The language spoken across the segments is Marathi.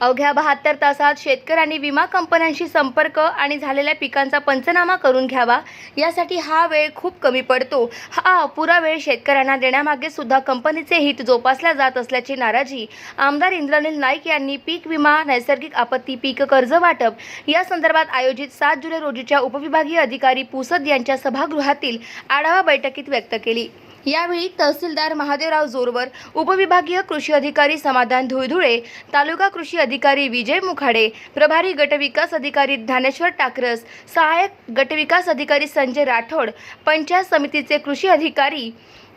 अवघ्या बहात्तर तासात शेतकऱ्यांनी विमा कंपन्यांशी संपर्क आणि झालेल्या पिकांचा पंचनामा करून घ्यावा. यासाठी हा वेळ खूप कमी पडतो. हा अपुरा वेळ शेतकऱ्यांना देण्यामागे सुद्धा कंपनीचे हित जोपासल्या जात असल्याची नाराजी आमदार इंद्रनील नाईक यांनी पीक विमा नैसर्गिक आपत्ती पीक कर्ज वाटप या संदर्भात आयोजित सात जुलै रोजीच्या उपविभागीय अधिकारी पुसद यांच्या सभागृहातील आढावा बैठकीत व्यक्त केली. यावेळी तहसीलदार महादेवराव जोरवर उपविभागीय कृषी अधिकारी समाधान धुळधुळे तालुका कृषी अधिकारी विजय मुखाडे प्रभारी गटविकास अधिकारी ज्ञानेश्वर टाकरस सहाय्यक गटविकास अधिकारी संजय राठोड पंचायत समितीचे कृषी अधिकारी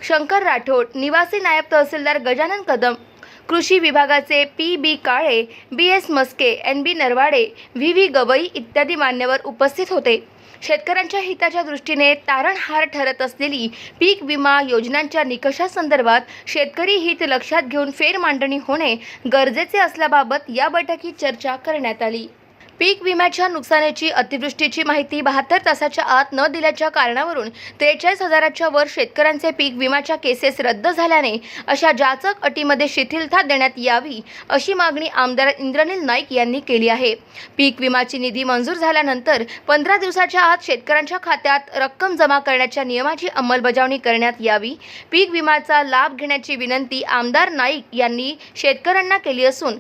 शंकर राठोड निवासी नायब तहसीलदार गजानन कदम कृषी विभागाचे P B Kale B S Maske N B Narwade V V Gawai इत्यादी मान्यवर उपस्थित होते. शेतकऱ्यांच्या हिताच्या दृष्टीने तारणहार ठरत असलेली पीक विमा योजनांच्या निकषासंदर्भात शेतकरी हित लक्षात घेऊन फेरमांडणी होणे गरजेचे असल्याबाबत या बैठकीत चर्चा करण्यात आली. पीक विम्याच्या नुकसानीची अतिवृष्टीची माहिती बहात्तर तासाच्या आत न दिल्याच्या कारणावरून त्रेचाळीस हजाराच्या वर शेतकऱ्यांचे पीक विम्याच्या केसेस रद्द झाल्याने अशा जाचक अटीमध्ये शिथिलता देण्यात यावी अशी मागणी आमदार इंद्रनील नाईक यांनी केली आहे. पीक विमाची निधी मंजूर झाल्यानंतर पंधरा दिवसाच्या आत शेतकऱ्यांच्या खात्यात रक्कम जमा करण्याच्या नियमाची अंमलबजावणी करण्यात यावी. पीक विम्याचा लाभ घेण्याची विनंती आमदार नाईक यांनी शेतकऱ्यांना केली असून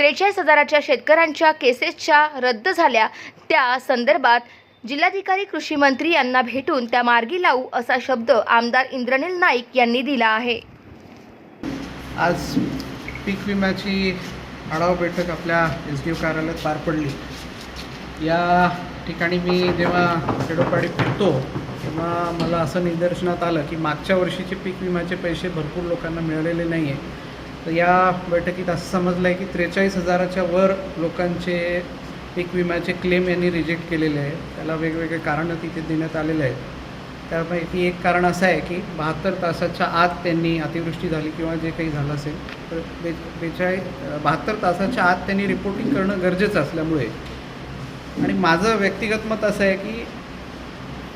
त्रेचाळीस हजाराच्या शेतकऱ्यांच्या केसेसच्या रद्द झाल्या. त्या संदर्भात जिल्हाधिकारी कृषी मंत्री यांना भेटून त्या मार्गी लावू असा शब्द आमदार इंद्रनील नाईक यांनी दिला आहे. आज पीक विम्याची आढावा बैठक आपल्या एस डी ओ कार्यालयात पार पडली. या ठिकाणी मी जेव्हा खेडोपाडी फिरतो तेव्हा मला असं निदर्शनात आलं की मागच्या वर्षीचे पीक विम्याचे पैसे भरपूर लोकांना मिळालेले नाही आहे तर या बैठकीत असं समजलं आहे की त्रेचाळीस हजाराच्या वर लोकांचे पीक विम्याचे क्लेम यांनी रिजेक्ट केलेले आहे त्याला वेगवेगळे कारणं तिथे देण्यात आलेले आहेत. त्यापैकी एक कारण असं आहे की बहात्तर तासाच्या आत त्यांनी अतिवृष्टी झाली किंवा जे काही झालं असेल तर बे बेचाळीस बहात्तर तासाच्या आत त्यांनी रिपोर्टिंग करणं गरजेचं असल्यामुळे. आणि माझं व्यक्तिगत मत असं आहे की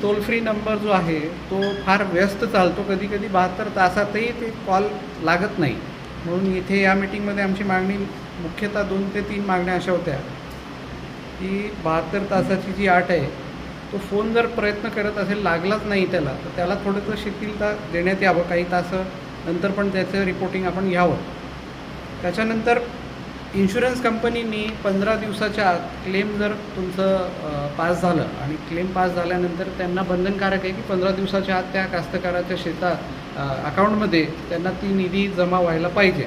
टोल फ्री नंबर जो आहे तो फार व्यस्त चालतो. कधी कधी बहात्तर तासातही ते कॉल लागत नाही. म्हणून इथे या मिटिंगमध्ये आमची मागणी मुख्यतः दोन ते तीन मागण्या अशा होत्या. की बहात्तर तासाची जी आट आहे तो फोन जर प्रयत्न करत असेल लागलाच नाही त्याला तर त्याला थोडंसं शिथिलता देण्यात यावं. काही तास नंतर पण त्याचं रिपोर्टिंग आपण घ्यावं. त्याच्यानंतर इन्शुरन्स कंपनीनी पंधरा दिवसाच्या आत क्लेम जर तुमचं पास झालं आणि क्लेम पास झाल्यानंतर त्यांना बंधनकारक आहे की पंधरा दिवसाच्या आत त्या कास्तकाराच्या शेतात अकाउंटमध्ये त्यांना ती निधी जमा व्हायला पाहिजे.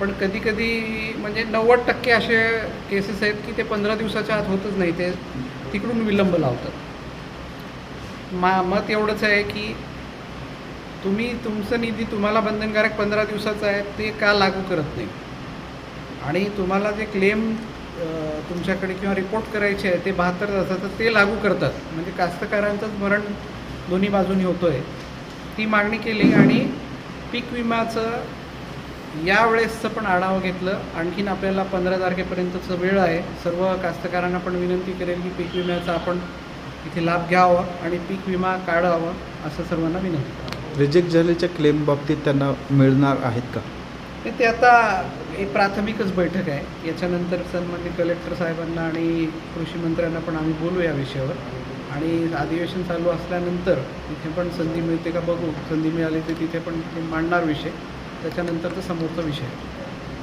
पण कधी कधी म्हणजे नव्वद टक्के असे केसेस आहेत की ते पंधरा दिवसाच्या आत होतच नाही ते तिकडून विलंब लावतात. मा मत एवढंच आहे की तुम्ही तुमचं निधी तुम्हाला बंधनकारक पंधरा दिवसाचं आहे ते का लागू करत नाही? आणि तुम्हाला जे क्लेम तुमच्याकडे किंवा रिपोर्ट करायचे आहे ते बहात्तर तासाचं ते लागू करतात. म्हणजे कास्तकारांचंच मरण दोन्ही बाजूनी होतो आहे ती मागणी केली आणि पीक विम्याचं यावेळेसचं पण आढावा घेतलं. आणखीन आपल्याला पंधरा तारखेपर्यंतचं वेळ आहे. सर्व कास्तकारांना पण विनंती करेल की पीक विम्याचा आपण इथे लाभ घ्यावा आणि पीक विमा काढावा असं सर्वांना विनंती रिजेक्ट झाल्याच्या क्लेम बाबतीत त्यांना मिळणार आहेत का? ते आता एक प्राथमिकच बैठक आहे. याच्यानंतर सन्मान्य कलेक्टर साहेबांना आणि कृषी मंत्र्यांना पण आम्ही बोलू या विषयावर. आणि अधिवेशन चालू असल्यानंतर तिथे पण संधी मिळते का बघू. संधी मिळाली तर तिथे पण मांडणार विषय. त्याच्यानंतर तर समोरचा विषय आहे.